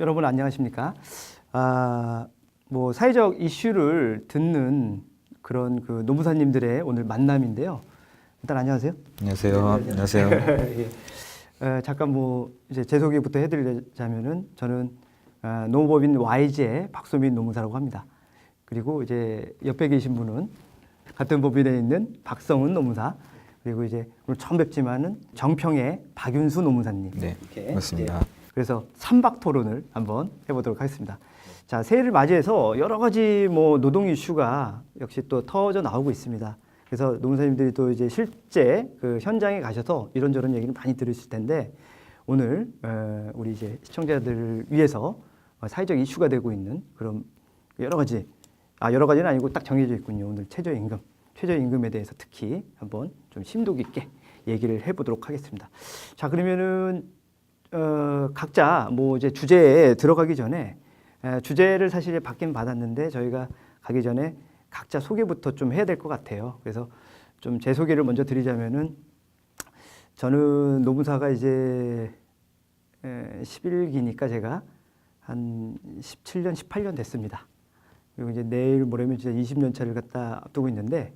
여러분 안녕하십니까? 아, 뭐 사회적 이슈를 듣는 그런 그 노무사님들의 오늘 만남인데요. 일단 안녕하세요. 안녕하세요. 안녕하세요. 예. 어, 잠깐 뭐 이제 제 소개부터 해드리자면은 저는 아, 노무법인 YG의 박소민 노무사라고 합니다. 그리고 이제 옆에 계신 분은 같은 법인에 있는 박성은 노무사 그리고 이제 오늘 처음 뵙지만은 정평의 박윤수 노무사님. 네, 이렇게 맞습니다. 이제 그래서 삼박 토론을 한번 해보도록 하겠습니다. 자 새해를 맞이해서 여러 가지 뭐 노동 이슈가 역시 또 터져 나오고 있습니다. 그래서 노무사님들이 또 이제 실제 그 현장에 가셔서 이런저런 얘기를 많이 들으실 텐데 오늘 어, 우리 이제 시청자들을 위해서 어, 사회적 이슈가 되고 있는 그런 여러 가지 아 여러 가지는 아니고 딱 정해져 있군요. 오늘 최저임금 최저임금에 대해서 특히 한번 좀 심도 깊게 얘기를 해보도록 하겠습니다. 자 그러면은 어, 각자 뭐 이제 주제에 들어가기 전에 에, 주제를 사실 받긴 받았는데 저희가 가기 전에 각자 소개부터 좀 해야 될 것 같아요. 그래서 좀 제 소개를 먼저 드리자면은 저는 노무사가 이제 에, 11기니까 제가 한 17년, 18년 됐습니다. 그리고 이제 내일 모레면 진짜 20년 차를 갖다 앞두고 있는데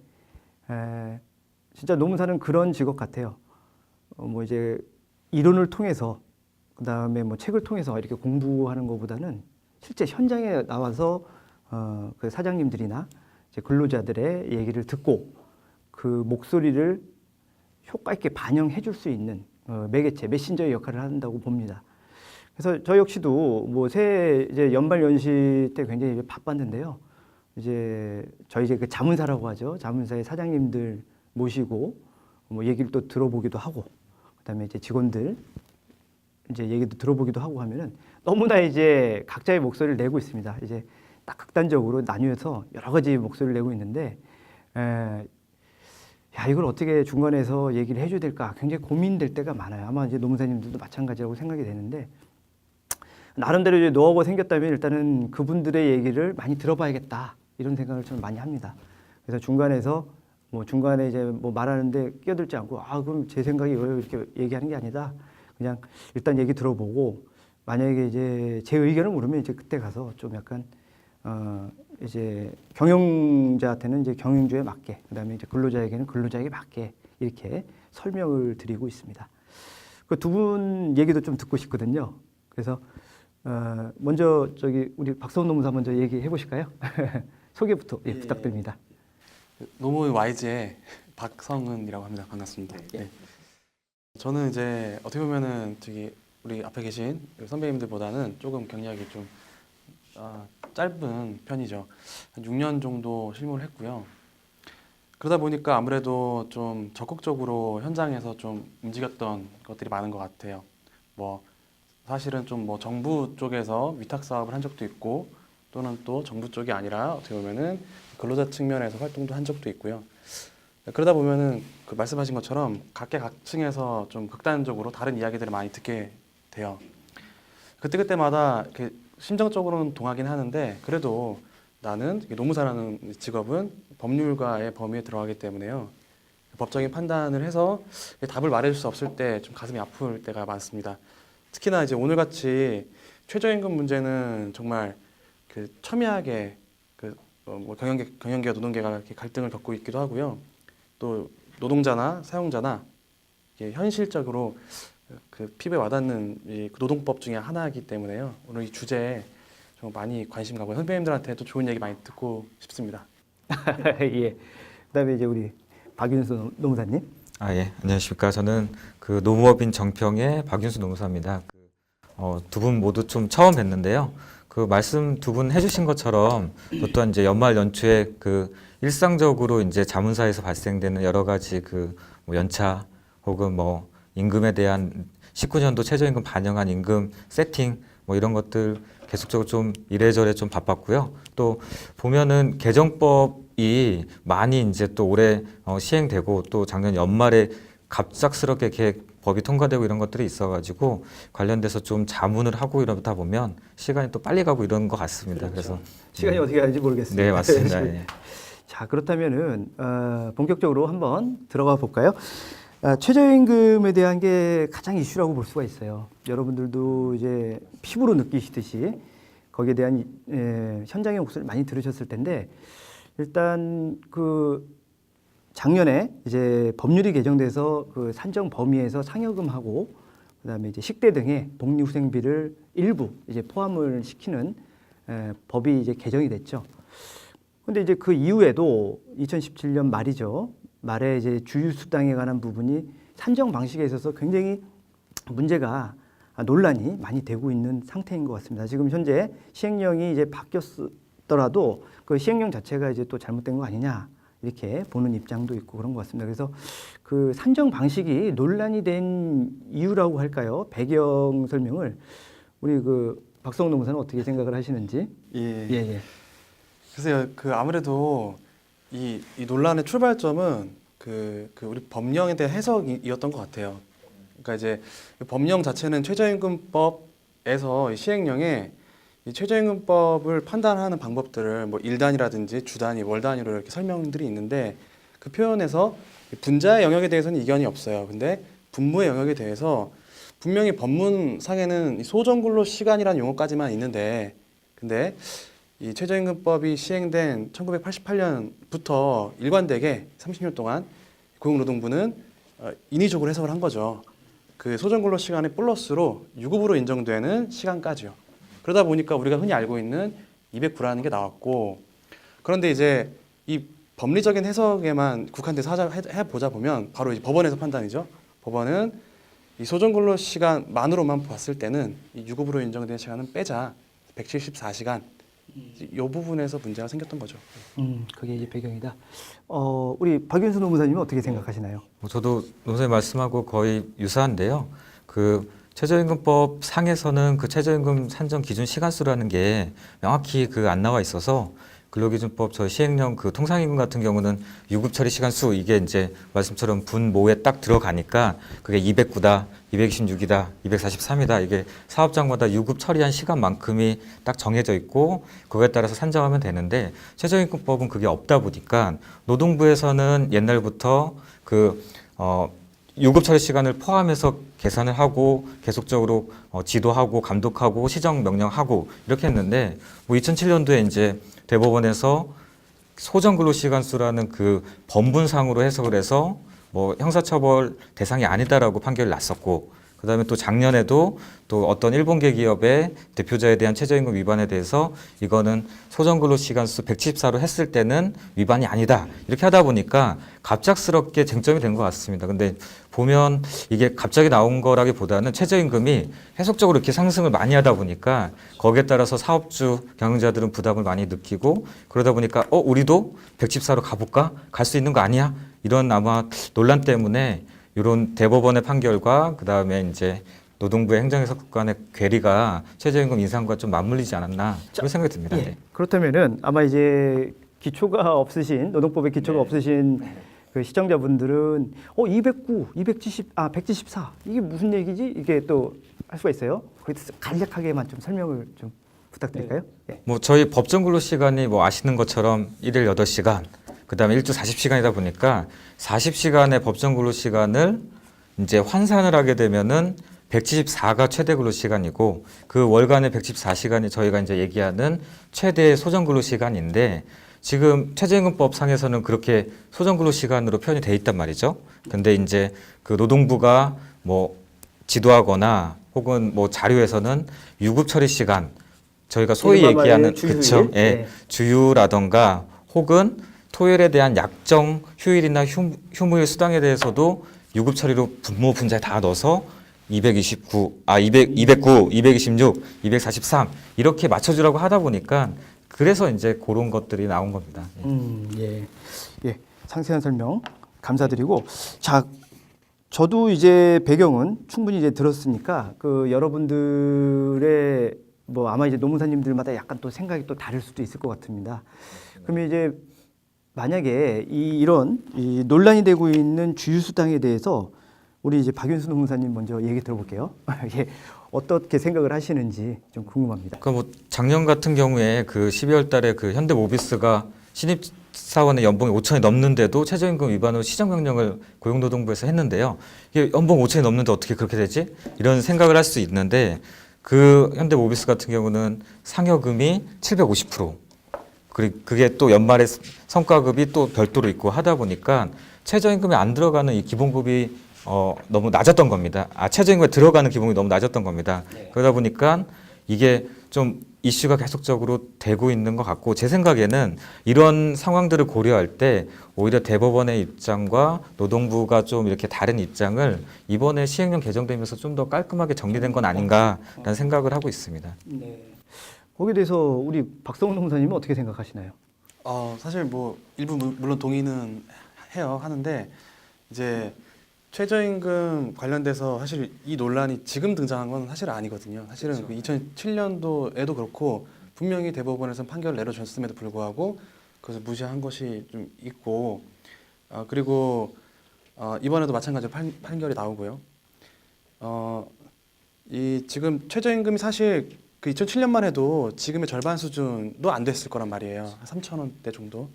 에, 진짜 노무사는 그런 직업 같아요. 어, 뭐 이제 이론을 통해서 그 다음에 뭐 책을 통해서 이렇게 공부하는 것보다는 실제 현장에 나와서 어, 그 사장님들이나 이제 근로자들의 얘기를 듣고 그 목소리를 효과 있게 반영해 줄 수 있는 어, 매개체, 메신저의 역할을 한다고 봅니다. 그래서 저 역시도 뭐 새해 이제 연말 연시 때 굉장히 바빴는데요. 이제 저희 이제 그 자문사라고 하죠. 자문사의 사장님들 모시고 뭐 얘기를 또 들어보기도 하고 그다음에 이제 직원들 이제 얘기도 들어보기도 하고 하면은 너무나 이제 각자의 목소리를 내고 있습니다. 이제 딱 극단적으로 나뉘어서 여러 가지 목소리를 내고 있는데 에, 야 이걸 어떻게 중간에서 얘기를 해줘야 될까 굉장히 고민될 때가 많아요. 아마 이제 노무사님들도 마찬가지라고 생각이 되는데 나름대로 이제 노하우가 생겼다면 일단은 그분들의 얘기를 많이 들어봐야겠다 이런 생각을 좀 많이 합니다. 그래서 중간에서 뭐 중간에 이제 뭐 말하는데 끼어들지 않고 아 그럼 제 생각이 왜 이렇게 얘기하는 게 아니다. 그냥 일단 얘기 들어보고 만약에 이제 제 의견을 물으면 이제 그때 가서 좀 약간 어 이제 경영자한테는 이제 경영주에 맞게 그다음에 이제 근로자에게는 근로자에게 맞게 이렇게 설명을 드리고 있습니다. 그 두 분 얘기도 좀 듣고 싶거든요. 그래서 어 먼저 저기 우리 박성훈 노무사 먼저 얘기해 보실까요? 소개부터 예, 부탁드립니다. 노무 YG의 박성은이라고 합니다. 반갑습니다. 네. 저는 이제 어떻게 보면은 저기 우리 앞에 계신 선배님들보다는 조금 경력이 좀 아, 짧은 편이죠. 한 6년 정도 실무를 했고요. 그러다 보니까 아무래도 좀 적극적으로 현장에서 좀 움직였던 것들이 많은 것 같아요. 뭐 사실은 좀 뭐 정부 쪽에서 위탁 사업을 한 적도 있고 또는 또 정부 쪽이 아니라 어떻게 보면은 근로자 측면에서 활동도 한 적도 있고요. 그러다 보면은 그 말씀하신 것처럼 각계각층에서 좀 극단적으로 다른 이야기들을 많이 듣게 돼요. 그때그때마다 심정적으로는 동하긴 하는데 그래도 나는 노무사라는 직업은 법률가의 범위에 들어가기 때문에요. 법적인 판단을 해서 답을 말해줄 수 없을 때 좀 가슴이 아플 때가 많습니다. 특히나 이제 오늘 같이 최저임금 문제는 정말 그 첨예하게 그 어, 뭐 경영계, 경영계와 노동계가 이렇게 갈등을 겪고 있기도 하고요. 또 노동자나 사용자나 이게 현실적으로 그 피부에 와닿는 이 노동법 중에 하나이기 때문에요. 오늘 이 주제에 좀 많이 관심 가고 선배님들한테도 좋은 얘기 많이 듣고 싶습니다. 예. 그다음에 이제 우리 박윤수 노무사님. 아 예, 안녕하십니까. 저는 그 노무업인 정평의 박윤수 노무사입니다. 그, 어, 두분 모두 좀 처음 뵀는데요. 그 말씀 두 분 해주신 것처럼 또 또한 이제 연말 연초에 그 일상적으로 이제 자문사에서 발생되는 여러 가지 그 뭐 연차 혹은 뭐 임금에 대한 19년도 최저임금 반영한 임금 세팅 뭐 이런 것들 계속적으로 좀 이래저래 좀 바빴고요. 또 보면은 개정법이 많이 이제 또 올해 어, 시행되고 또 작년 연말에 갑작스럽게 계획 법이 통과되고 이런 것들이 있어가지고 관련돼서 좀 자문을 하고 이러다 보면 시간이 또 빨리 가고 이런 것 같습니다. 그래서 시간이 어떻게 가는지 모르겠습니다. 네 맞습니다. 예. 자 그렇다면은 어, 본격적으로 한번 들어가 볼까요? 아, 최저임금에 대한 게 가장 이슈라고 볼 수가 있어요. 여러분들도 이제 피부로 느끼시듯이 거기에 대한 이- 에, 현장의 목소리를 많이 들으셨을 텐데 일단 그 작년에 이제 법률이 개정돼서 그 산정 범위에서 상여금하고 그다음에 이제 식대 등의 복리후생비를 일부 이제 포함을 시키는 에, 법이 이제 개정이 됐죠. 근데 이제 그 이후에도 2017년 말이죠. 말에 이제 주유수당에 관한 부분이 산정 방식에 있어서 굉장히 문제가 아, 논란이 많이 되고 있는 상태인 것 같습니다. 지금 현재 시행령이 이제 바뀌었더라도 그 시행령 자체가 이제 또 잘못된 거 아니냐 이렇게 보는 입장도 있고 그런 것 같습니다. 그래서 그 산정 방식이 논란이 된 이유라고 할까요? 배경 설명을 우리 그 박성호 농사는 어떻게 생각을 하시는지? 예. 예, 예. 글쎄요, 그 아무래도 이, 이 논란의 출발점은 그, 그 우리 법령에 대한 해석이었던 것 같아요. 그러니까 이제 이 법령 자체는 최저임금법에서 이 시행령에 이 최저임금법을 판단하는 방법들을 뭐 일단이라든지 주단위, 월단위로 이렇게 설명들이 있는데 그 표현에서 분자의 영역에 대해서는 이견이 없어요. 근데 분모의 영역에 대해서 분명히 법문상에는 이 소정근로 시간이라는 용어까지만 있는데 근데 이 최저임금법이 시행된 1988년부터 일관되게 30년 동안 고용노동부는 어, 인위적으로 해석을 한 거죠. 그 소정근로 시간의 플러스로 유급으로 인정되는 시간까지요. 그러다 보니까 우리가 흔히 알고 있는 209라는 게 나왔고 그런데 이제 이 법리적인 해석에만 국한돼서 하자 해- 해보자 보면 바로 이 법원에서 판단이죠. 법원은 이 소정근로 시간만으로만 봤을 때는 이 유급으로 인정된 시간은 빼자 174시간 이 부분에서 문제가 생겼던 거죠. 음, 그게 이제 배경이다. 어, 우리 박윤수 노무사님은 어떻게 생각하시나요? 뭐 저도 노선생 말씀하고 거의 유사한데요. 그 최저임금법 상에서는 그 최저임금 산정 기준 시간수라는 게 명확히 그 안 나와 있어서 근로기준법 저 시행령 그 통상임금 같은 경우는 유급 처리 시간 수 이게 이제 말씀처럼 분모에 딱 들어가니까 그게 209다, 226이다, 243이다 이게 사업장마다 유급 처리한 시간만큼이 딱 정해져 있고 그거에 따라서 산정하면 되는데 최저임금법은 그게 없다 보니까 노동부에서는 옛날부터 그 어, 유급 처리 시간을 포함해서 계산을 하고 계속적으로 어, 지도하고 감독하고 시정 명령하고 이렇게 했는데 뭐 2007년도에 이제 대법원에서 소정 근로 시간 수라는 그 법문상으로 해석을 해서 뭐 형사처벌 대상이 아니다라고 판결을 났었고 그다음에 또 작년에도 또 어떤 일본계 기업의 대표자에 대한 최저임금 위반에 대해서 이거는 소정 근로 시간 수 174로 했을 때는 위반이 아니다 이렇게 하다 보니까 갑작스럽게 쟁점이 된 것 같습니다. 근데 보면 이게 갑자기 나온 거라기보다는 최저임금이 해석적으로 이렇게 상승을 많이 하다 보니까 거기에 따라서 사업주 경영자들은 부담을 많이 느끼고 그러다 보니까 어 우리도 114로 가볼까 갈 수 있는 거 아니야 이런 아마 논란 때문에 이런 대법원의 판결과 그 다음에 이제 노동부의 행정해석 간의 괴리가 최저임금 인상과 좀 맞물리지 않았나 그런 생각이 듭니다. 예. 네. 그렇다면은 아마 이제 기초가 없으신 노동법에 기초가 없으신 그 시청자분들은 어 209, 270, 아 174 이게 무슨 얘기지? 이게 또 할 수가 있어요. 거기서 간략하게만 좀 설명을 좀 부탁드릴까요? 예. 뭐 저희 법정 근로 시간이 뭐 아시는 것처럼 일일 8시간, 그다음에 일주 40시간이다 보니까 40시간의 법정 근로 시간을 이제 환산을 하게 되면은 174가 최대 근로 시간이고 그 월간의 114시간이 저희가 이제 얘기하는 최대 소정 근로 시간인데 지금 최저임금법 상에서는 그렇게 소정 근로 시간으로 표현이 돼 있단 말이죠. 근데 이제 그 노동부가 뭐 지도하거나 혹은 뭐 자료에서는 유급 처리 시간 저희가 소위 얘기하는? 그쵸 예, 네. 주유라던가 혹은 토요일에 대한 약정 휴일이나 휴, 휴무일 수당에 대해서도 유급 처리로 분모 분자에 다 넣어서 229, 아 200, 209, 226, 243 이렇게 맞춰주라고 하다 보니까 그래서 이제 그런 것들이 나온 겁니다. 예. 음, 예. 예. 상세한 설명 감사드리고 자 저도 이제 배경은 충분히 이제 들었으니까 그 여러분들의 뭐 아마 이제 노무사님들마다 약간 또 생각이 또 다를 수도 있을 것 같습니다. 그러면 이제 만약에 이 이런 이 논란이 되고 있는 주유수당에 대해서 우리 이제 박윤수 노무사님 먼저 얘기 들어볼게요. 예. 어떻게 생각을 하시는지 좀 궁금합니다. 그뭐 작년 같은 경우에 그 12월 달에 그 현대모비스가 신입 사원의 연봉이 5천이 넘는데도 최저임금 위반으로 시정 명령을 고용노동부에서 했는데요. 이게 연봉 5천이 넘는데 어떻게 그렇게 되지? 이런 생각을 할 수 있는데 그 현대모비스 같은 경우는 상여금이 750%. 그리고 그게 또 연말에 성과급이 또 별도로 있고 하다 보니까 최저임금에 안 들어가는 이 기본급이 어, 너무 낮았던 겁니다. 아, 최저임금에 들어가는 기본이 너무 낮았던 겁니다. 그러다 보니까 이게 좀 이슈가 계속적으로 되고 있는 것 같고 제 생각에는 이런 상황들을 고려할 때 오히려 대법원의 입장과 노동부가 좀 이렇게 다른 입장을 이번에 시행령 개정되면서 좀 더 깔끔하게 정리된 건 아닌가라는 생각을 하고 있습니다. 거기에 대해서 우리 박성훈 농사님은 어떻게 생각하시나요? 어, 사실 뭐 일부 무- 물론 동의는 해요 하는데 이제 최저임금 관련돼서 사실 이 논란이 지금 등장한 건 사실 아니거든요. 사실은 그 2007년도에도 그렇고 분명히 대법원에서 판결을 내려줬음에도 불구하고 그것을 무시한 것이 좀 있고 어, 그리고 어, 이번에도 마찬가지로 판, 판결이 나오고요. 어, 이 지금 최저임금이 사실 그 2007년만 해도 지금의 절반 수준도 안 됐을 거란 말이에요. 한 3천 원대 정도.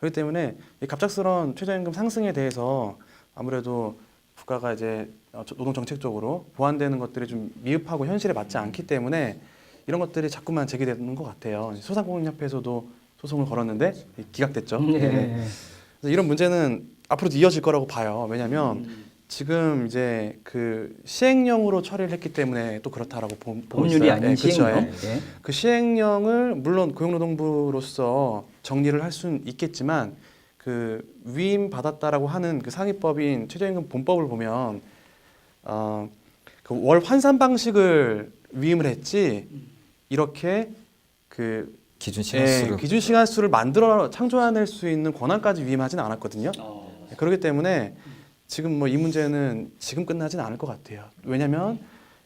그렇기 때문에 이 갑작스러운 최저임금 상승에 대해서 아무래도 국가가 이제 어, 노동 정책적으로 보완되는 것들이 좀 미흡하고 현실에 맞지 않기 때문에 이런 것들이 자꾸만 제기되는 것 같아요. 소상공인협회에서도 소송을 걸었는데 기각됐죠. 네. 그래서 이런 문제는 앞으로도 이어질 거라고 봐요. 왜냐하면 지금 이제 그 시행령으로 처리를 했기 때문에 또 그렇다라고 보, 보고 법률이 있어요. 아닌 예, 그렇죠. 시행령. 예. 예. 그 시행령을 물론 고용노동부로서 정리를 할 수는 있겠지만 그 위임 받았다라고 하는 그 상위법인 최저임금 본법을 보면 어 그 월 환산 방식을 위임을 했지 이렇게 그 기준 예, 시간수를 기준 시간 수를 만들어 창조해낼 수 있는 권한까지 위임하지는 않았거든요. 네, 그렇기 때문에 지금 뭐 이 문제는 지금 끝나진 않을 것 같아요. 왜냐하면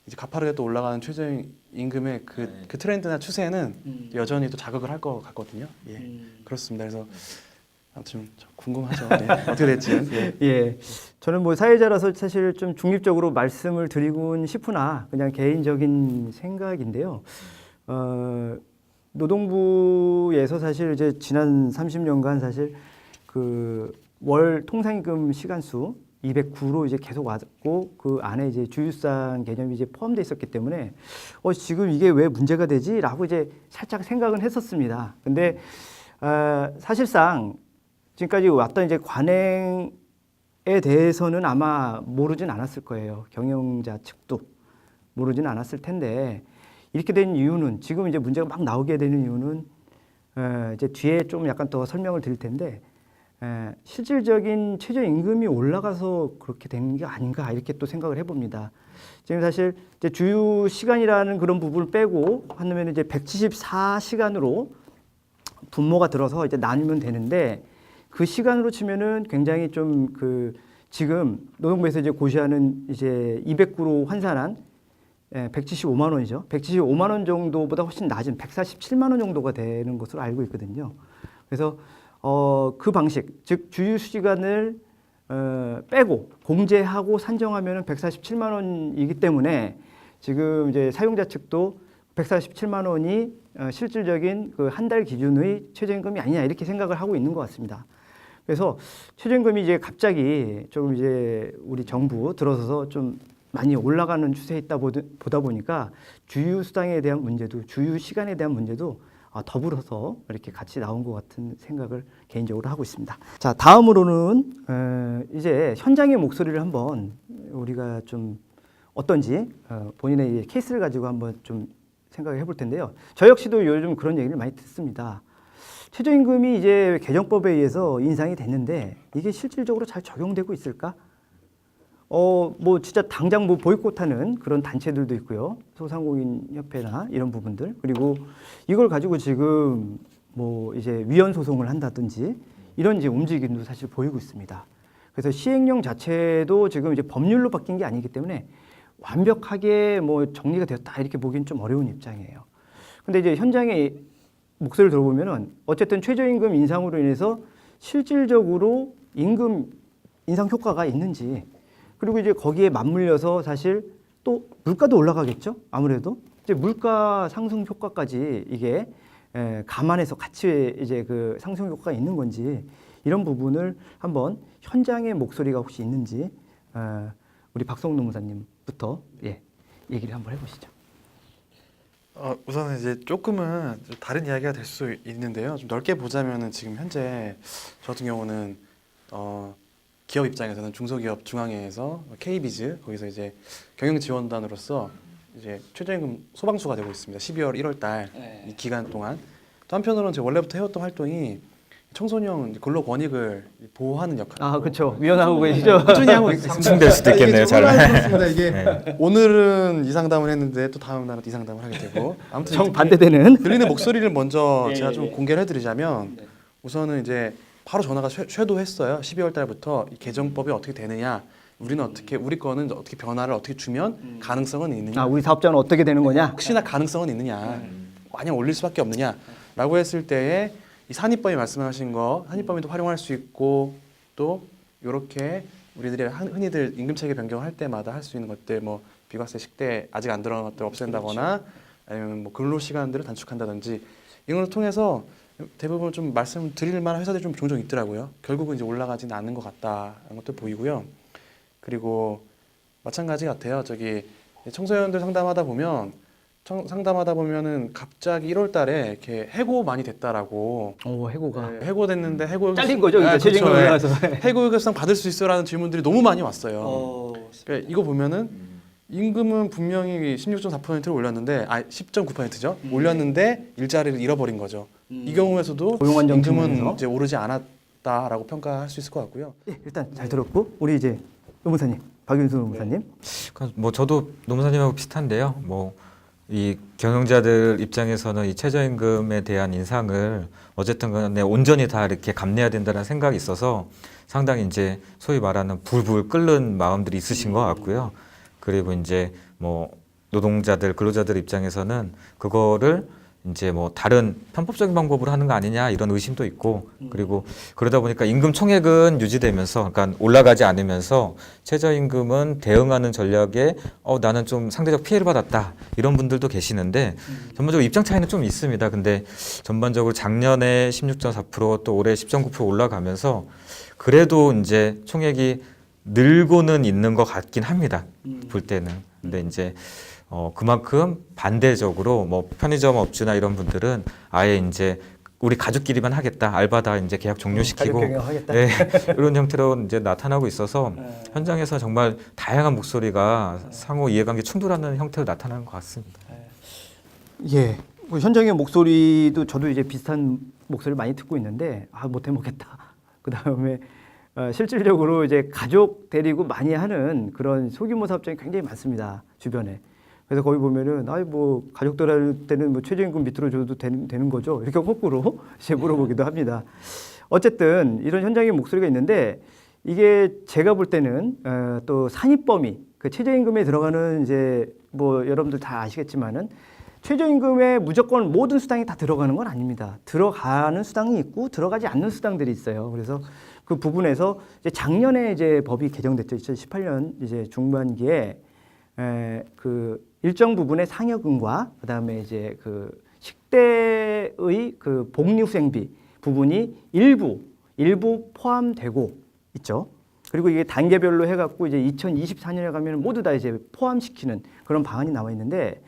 이제 가파르게 또 올라가는 최저임금의 그, 그 트렌드나 추세는 여전히 또 자극을 할 것 같거든요. 예, 그렇습니다. 그래서 아무튼 좀 궁금하죠. 예, 어떻게 될지. 예. 예. 저는 뭐 사회자라서 사실 좀 중립적으로 말씀을 드리곤 싶으나 그냥 개인적인 생각인데요. 어, 노동부에서 사실 이제 지난 30년간 사실 그 월 통상임금 시간수 209로 이제 계속 왔고 그 안에 이제 주유상 개념이 이제 포함되어 있었기 때문에 어 지금 이게 왜 문제가 되지라고 이제 살짝 생각은 했었습니다. 근데 어, 사실상 지금까지 왔던 이제 관행에 대해서는 아마 모르진 않았을 거예요. 경영자 측도 모르진 않았을 텐데 이렇게 된 이유는 지금 이제 문제가 막 나오게 되는 이유는 어, 이제 뒤에 좀 약간 더 설명을 드릴 텐데 에, 실질적인 최저 임금이 올라가서 그렇게 된게 아닌가 이렇게 또 생각을 해봅니다. 지금 사실 이제 주유 시간이라는 그런 부분을 빼고 한다면 이제 174시간으로 분모가 들어서 이제 나누면 되는데 그 시간으로 치면은 굉장히 좀 그 지금 노동부에서 이제 고시하는 이제 209로 환산한 예, 175만 원이죠. 175만 원 정도보다 훨씬 낮은 147만 원 정도가 되는 것으로 알고 있거든요. 그래서 어, 그 방식, 즉 주유 시간을 어, 빼고 공제하고 산정하면은 147만 원이기 때문에 지금 이제 사용자 측도 147만 원이 어, 실질적인 그 한 달 기준의 최저임금이 아니냐 이렇게 생각을 하고 있는 것 같습니다. 그래서 최저임금이 이제 갑자기 조금 이제 우리 정부 들어서서 좀 많이 올라가는 추세에 있다 보다 보니까 주유 수당에 대한 문제도 주유 시간에 대한 문제도 아, 더불어서 이렇게 같이 나온 것 같은 생각을 개인적으로 하고 있습니다. 자 다음으로는 어, 이제 현장의 목소리를 한번 우리가 좀 어떤지 어, 본인의 이 케이스를 가지고 한번 좀 생각을 해볼 텐데요. 저 역시도 요즘 그런 얘기를 많이 듣습니다. 최저임금이 이제 개정법에 의해서 인상이 됐는데 이게 실질적으로 잘 적용되고 있을까? 어, 뭐 진짜 당장 뭐 보이콧하는 그런 단체들도 있고요. 소상공인 협회나 이런 부분들. 그리고 이걸 가지고 지금 뭐 이제 위헌 소송을 한다든지 이런 이제 움직임도 사실 보이고 있습니다. 그래서 시행령 자체도 지금 이제 법률로 바뀐 게 아니기 때문에 완벽하게 뭐 정리가 되었다 이렇게 보기는 좀 어려운 입장이에요. 근데 이제 현장에 목소리를 들어보면은 어쨌든 최저임금 인상으로 인해서 실질적으로 임금 인상 효과가 있는지 그리고 이제 거기에 맞물려서 사실 또 물가도 올라가겠죠. 아무래도 이제 물가 상승 효과까지 이게 에, 감안해서 같이 이제 그 상승 효과가 있는 건지 이런 부분을 한번 현장의 목소리가 혹시 있는지 어, 우리 박성훈 노무사님부터 예, 얘기를 한번 해보시죠. 어, 우선은 이제 조금은 좀 다른 이야기가 될 수 있는데요. 좀 넓게 보자면은 지금 현재 저 같은 경우는 어, 기업 입장에서는 중소기업 중앙회에서 K비즈 거기서 이제 경영 지원단으로서 이제 최저임금 소방수가 되고 있습니다. 12월 1월 달이 기간 동안 또 한편으로는 제가 원래부터 해왔던 활동이 청소년 근로 권익을 보호하는 역할. 아 그렇죠 위원하고 계시죠. 꾸준히 하고 있습니다. 상충될 수도 있겠네요, 잘. 잘. 이게 네. 오늘은 이 상담을 했는데 또 다음 날은 이 상담을 하게 되고 아무튼 정 반대되는 들리는 목소리를 먼저 예, 제가 예, 좀 예. 공개를 해드리자면 우선은 이제 바로 전화가 쇄- 쇄도했어요. 12월 달부터 이 개정법이 어떻게 되느냐, 우리는 어떻게 우리 거는 어떻게 변화를 어떻게 주면 가능성은 있느냐, 아 우리 사업자는 어떻게 되는 거냐? 혹시나 가능성은 있느냐, 마냥 올릴 수밖에 없느냐라고 했을 때에 이 산입범이 말씀하신 거 산입범위도 활용할 수 있고 또 이렇게 우리들이 한- 흔히들 임금 체계 변경할 때마다 할 수 있는 것들 뭐 비과세 식대 아직 안 들어간 것들 없앤다거나 아니면 뭐 근로 시간들을 단축한다든지 이런 걸 통해서 대부분 좀 말씀 드릴 만한 회사들이 좀 종종 있더라고요. 결국은 이제 올라가지는 않는 것 같다는 것도 보이고요. 그리고 마찬가지 같아요. 저기 청소년들 상담하다 보면 청, 상담하다 보면은 갑자기 1월 달에 이렇게 해고 많이 됐다라고 오 해고가 네, 해고됐는데 해고 잘린 거죠, 그러니까 최저임금 예. 올라가서. 해고유급상 받을 수 있어라는 질문들이 너무 많이 왔어요. 어, 그러니까 이거 보면은 임금은 분명히 16.4%를 올렸는데 아 10.9%죠. 올렸는데 일자리를 잃어버린 거죠. 이 경우에서도 고용 안정 임금은. 이제 오르지 않았다라고 평가할 수 있을 것 같고요. 예, 일단 잘 들었고 우리 이제 노무사님 박윤수 노무사님 그러니까 뭐 저도 노무사님하고 비슷한데요. 뭐 이 경영자들 입장에서는 이 최저임금에 대한 인상을 어쨌든 간에 온전히 다 이렇게 감내해야 된다는 생각이 있어서 상당히 이제 소위 말하는 불불 끓는 마음들이 있으신 것 같고요. 그리고 이제 뭐 노동자들 근로자들 입장에서는 그거를 이제 뭐 다른 편법적인 방법으로 하는 거 아니냐 이런 의심도 있고 그리고 그러다 보니까 임금 총액은 유지되면서 그러니까 올라가지 않으면서 최저임금은 대응하는 전략에 어 나는 좀 상대적 피해를 받았다 이런 분들도 계시는데 전반적으로 입장 차이는 좀 있습니다. 근데 전반적으로 작년에 16.4%또 올해 10.9% 올라가면서 그래도 이제 총액이 늘고는 있는 것 같긴 합니다. 볼 때는. 근데 이제 어 그만큼 반대적으로 뭐 편의점 업주나 이런 분들은 아예 이제 우리 가족끼리만 하겠다 알바다 이제 계약 종료시키고 경영하겠다. 네, 이런 형태로 이제 나타나고 있어서 현장에서 정말 다양한 목소리가 상호 이해관계 충돌하는 형태로 나타나는 것 같습니다. 예. 뭐 현장의 목소리도 저도 이제 비슷한 목소리 많이 듣고 있는데 아 못해 먹겠다. 그 다음에 어, 실질적으로 이제 가족 데리고 많이 하는 그런 소규모 사업장이 굉장히 많습니다 주변에. 그래서 거기 보면은 아이 뭐 가족들 할 때는 뭐 최저임금 밑으로 줘도 되는, 되는 거죠. 이렇게 거꾸로 이제 물어보기도 합니다. 어쨌든 이런 현장의 목소리가 있는데 이게 제가 볼 때는 어, 또 산입범위 그 최저임금에 들어가는 이제 뭐 여러분들 다 아시겠지만은 최저임금에 무조건 모든 수당이 다 들어가는 건 아닙니다. 들어가는 수당이 있고 들어가지 않는 수당들이 있어요. 그래서 그 부분에서 이제 작년에 이제 법이 개정됐죠. 2018년 이제 중반기에 에, 그 일정 부분의 상여금과 그다음에 이제 그 식대의 그 복리 후생비 부분이 일부 일부 포함되고 있죠. 그리고 이게 단계별로 해갖고 이제 2024년에 가면 모두 다 이제 포함시키는 그런 방안이 나와 있는데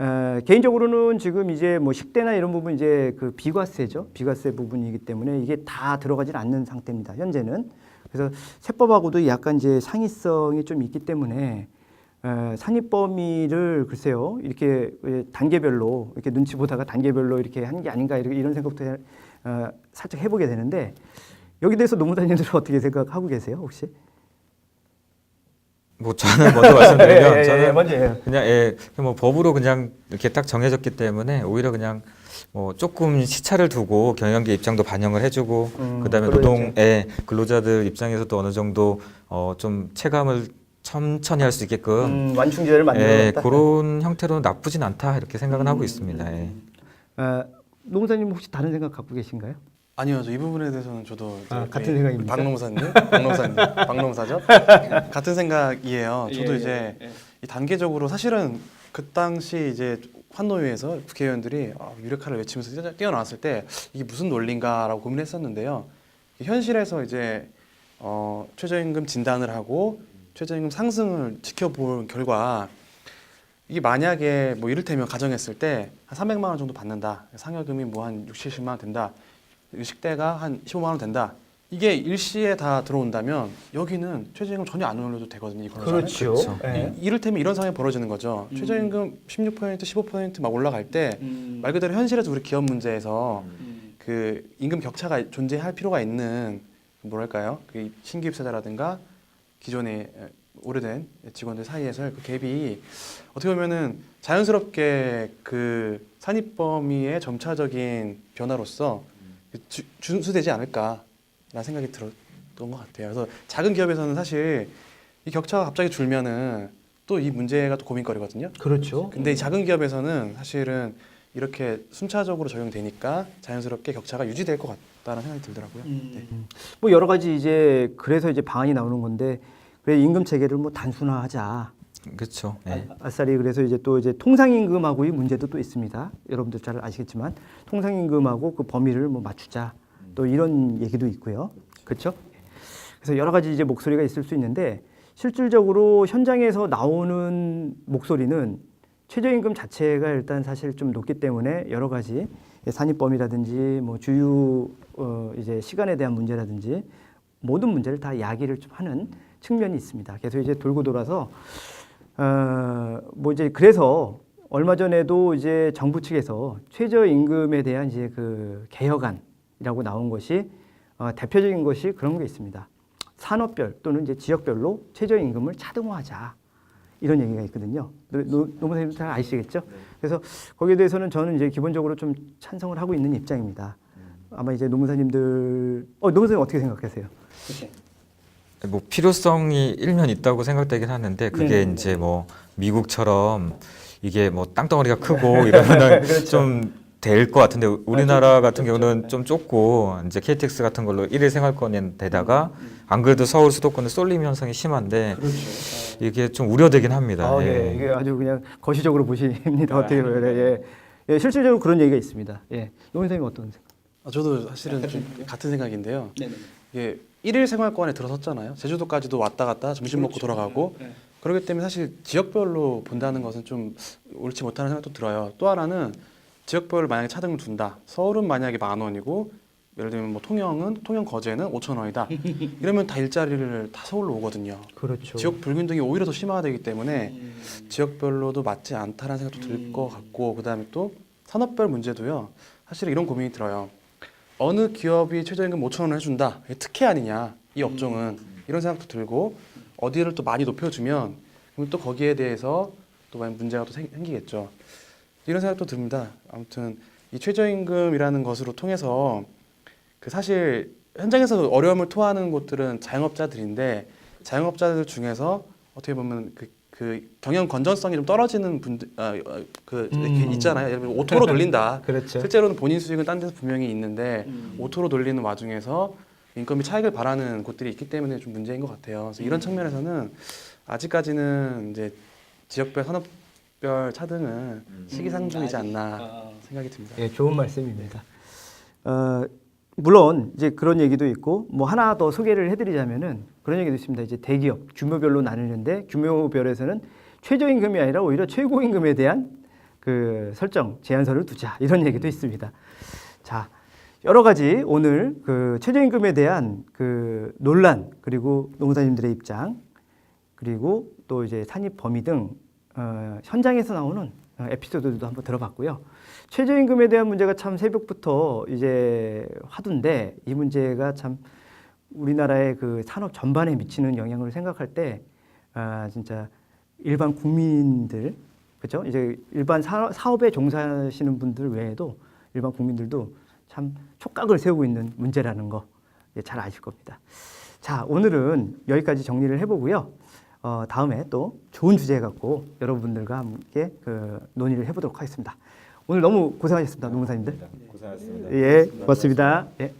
에, 개인적으로는 지금 이제 뭐 식대나 이런 부분 이제 그 비과세죠. 비과세 부분이기 때문에 이게 다 들어가질 않는 상태입니다. 현재는. 그래서 세법하고도 약간 이제 상이성이 좀 있기 때문에 에, 산입 범위를 글쎄요 이렇게 왜 단계별로 이렇게 눈치 보다가 단계별로 이렇게 하는 게 아닌가 이런 생각도 해- 어, 살짝 해보게 되는데 여기 대해서 노무사님들은 어떻게 생각하고 계세요 혹시? 뭐 저는 먼저 말씀드리면 예, 예, 저는 예, 먼저 해요. 그냥 예, 뭐 법으로 그냥 이렇게 딱 정해졌기 때문에 오히려 그냥 뭐 조금 시차를 두고 경영계 입장도 반영을 해주고 음, 그다음에 근로자 노동의 근로자들 입장에서도 어느 정도 어, 좀 체감을 천천히 할 수 있게끔 음, 완충제를 예, 만들었다. 그런 형태로는 나쁘진 않다 이렇게 생각은 음, 하고 있습니다. 예. 어, 노무사님 혹시 다른 생각 갖고 계신가요? 아니요, 저 이 부분에 대해서는 저도 아, 이제 같은 생각입니까? 박노무사님, 박노무사님, 박노무사죠. 같은 생각이에요. 저도 예, 이제 예, 예. 이 단계적으로 사실은 그 당시 이제 환노위에서 국회의원들이 아, 유력화를 외치면서 뛰어- 뛰어나왔을 때 이게 무슨 논리인가라고 고민했었는데요. 현실에서 이제 어, 최저임금 진단을 하고 최저임금 상승을 지켜본 결과 이게 만약에 뭐 이를테면 가정했을 때 한 300만 원 정도 받는다. 상여금이 뭐 한 6, 70만 원 된다. 식대가 한 15만 원 된다. 이게 일시에 다 들어온다면 여기는 최저임금 전혀 안 올려도 되거든요. 이거는. 그렇죠. 그렇죠. 예. 이- 이를테면 이런 상황이 벌어지는 거죠. 음. 최저임금 16% 15%막 올라갈 때 말 음. 그대로 현실에서 우리 기업 문제에서 음. 그 임금 격차가 존재할 필요가 있는 뭐랄까요? 그 신규 입사자라든가 기존의 에, 오래된 직원들 사이에서 그 갭이 어떻게 보면은 자연스럽게 그 산입 범위의 점차적인 변화로서 그 주- 준수되지 않을까라는 생각이 들었던 것 같아요. 그래서 작은 기업에서는 사실 이 격차가 갑자기 줄면은 또 이 문제가 또 고민거리거든요. 그렇죠. 근데 이 작은 기업에서는 사실은 이렇게 순차적으로 적용되니까 자연스럽게 격차가 유지될 것 같다는 생각이 들더라고요. 네. 뭐 여러 가지 이제 그래서 이제 방안이 나오는 건데 그래 임금 체계를 뭐 단순화하자. 그렇죠. 예. 아, 아싸리 그래서 이제 또 이제 통상임금하고의 문제도 또 있습니다. 여러분들 잘 아시겠지만 통상임금하고 그 범위를 뭐 맞추자. 또 이런 얘기도 있고요. 그렇죠? 그래서 여러 가지 이제 목소리가 있을 수 있는데 실질적으로 현장에서 나오는 목소리는 최저임금 자체가 일단 사실 좀 높기 때문에 여러 가지 산입범위라든지 뭐 주유 어 이제 시간에 대한 문제라든지 모든 문제를 다 야기를 좀 하는 측면이 있습니다. 그래서 이제 돌고 돌아서 어뭐 이제 그래서 얼마 전에도 이제 정부 측에서 최저임금에 대한 이제 그 개혁안이라고 나온 것이 어 대표적인 것이 그런 게 있습니다. 산업별 또는 이제 지역별로 최저임금을 차등화하자 이런 얘기가 있거든요. 노- 노무사님 잘 아시겠죠? 그래서 거기에 대해서는 저는 이제 기본적으로 좀 찬성을 하고 있는 입장입니다. 아마 이제 노무사님들 어 노무사님 어떻게 생각하세요? 뭐 필요성이 일면 있다고 생각되긴 하는데 그게 네네네. 이제 뭐 미국처럼 이게 뭐 땅덩어리가 크고 이러면은 좀 될 것 같은데 우리나라 같은 경우는 좀 좁고 이제 KTX 같은 걸로 일일 생활권인데다가 안 그래도 서울 수도권은 쏠림 현상이 심한데 그렇죠. 이게 좀 우려되긴 합니다. 아, 예. 예. 이게 아주 그냥 거시적으로 보십니다. 어떻게 보면 예. 예, 실질적으로 그런 얘기가 있습니다. 예. 노무사님 어떤 생각? 아, 저도 사실은 좀 같은 생각인데요. 이게 일일 생활권에 들어섰잖아요. 제주도까지도 왔다 갔다 점심 먹고 돌아가고 그렇기 때문에 사실 지역별로 본다는 것은 좀 옳지 못하는 생각도 들어요. 또 하나는 지역별로 만약에 차등을 둔다. 서울은 만약에 만 원이고 예를 들면 뭐 통영은 통영 거제는 5천 원이다. 이러면 다 일자리를 다 서울로 오거든요. 그렇죠. 지역 불균등이 오히려 더 심화되기 때문에 지역별로도 맞지 않다라는 생각도 들 것 같고 그다음에 또 산업별 문제도요. 사실 이런 고민이 들어요. 어느 기업이 최저임금 5천 원을 해준다. 이게 특혜 아니냐 이 업종은 이런 생각도 들고 어디를 또 많이 높여주면 그럼 또 거기에 대해서 또 많은 문제가 또 생- 생기겠죠. 이런 생각도 듭니다. 아무튼 이 최저임금이라는 것으로 통해서 그 사실 현장에서 어려움을 토하는 곳들은 자영업자들인데 자영업자들 중에서 어떻게 보면 그, 그 경영 건전성이 좀 떨어지는 분들 아, 어, 그 음. 있잖아요. 예를 들면 오토로 돌린다. 그렇죠. 실제로는 본인 수익은 딴 데서 분명히 있는데 음. 오토로 돌리는 와중에서 인건비 차익을 바라는 곳들이 있기 때문에 좀 문제인 것 같아요. 그래서 음. 이런 측면에서는 아직까지는 이제 지역별 산업 별 차등은 시기상조이지 않나 생각이 듭니다. 예, 좋은 말씀입니다. 어, 물론 이제 그런 얘기도 있고 뭐 하나 더 소개를 해드리자면은 그런 얘기도 있습니다. 이제 대기업 규모별로 나누는데 규모별에서는 최저임금이 아니라 오히려 최고임금에 대한 그 설정 제한서를 두자 이런 얘기도 있습니다. 자 여러 가지 오늘 그 최저임금에 대한 그 논란 그리고 노무사님들의 입장 그리고 또 이제 산입 범위 등 어, 현장에서 나오는 어, 에피소드도 한번 들어봤고요. 최저임금에 대한 문제가 참 새벽부터 이제 화두인데 이 문제가 참 우리나라의 그 산업 전반에 미치는 영향을 생각할 때 아, 진짜 일반 국민들 그렇죠? 이제 일반 사, 사업에 종사하시는 분들 외에도 일반 국민들도 참 촉각을 세우고 있는 문제라는 거 잘 아실 겁니다. 자, 오늘은 여기까지 정리를 해보고요. 어, 다음에 또 좋은 주제 갖고 여러분들과 함께 그 논의를 해보도록 하겠습니다. 오늘 너무 고생하셨습니다, 노무사님들. 고생하셨습니다. 예, 고맙습니다. 예.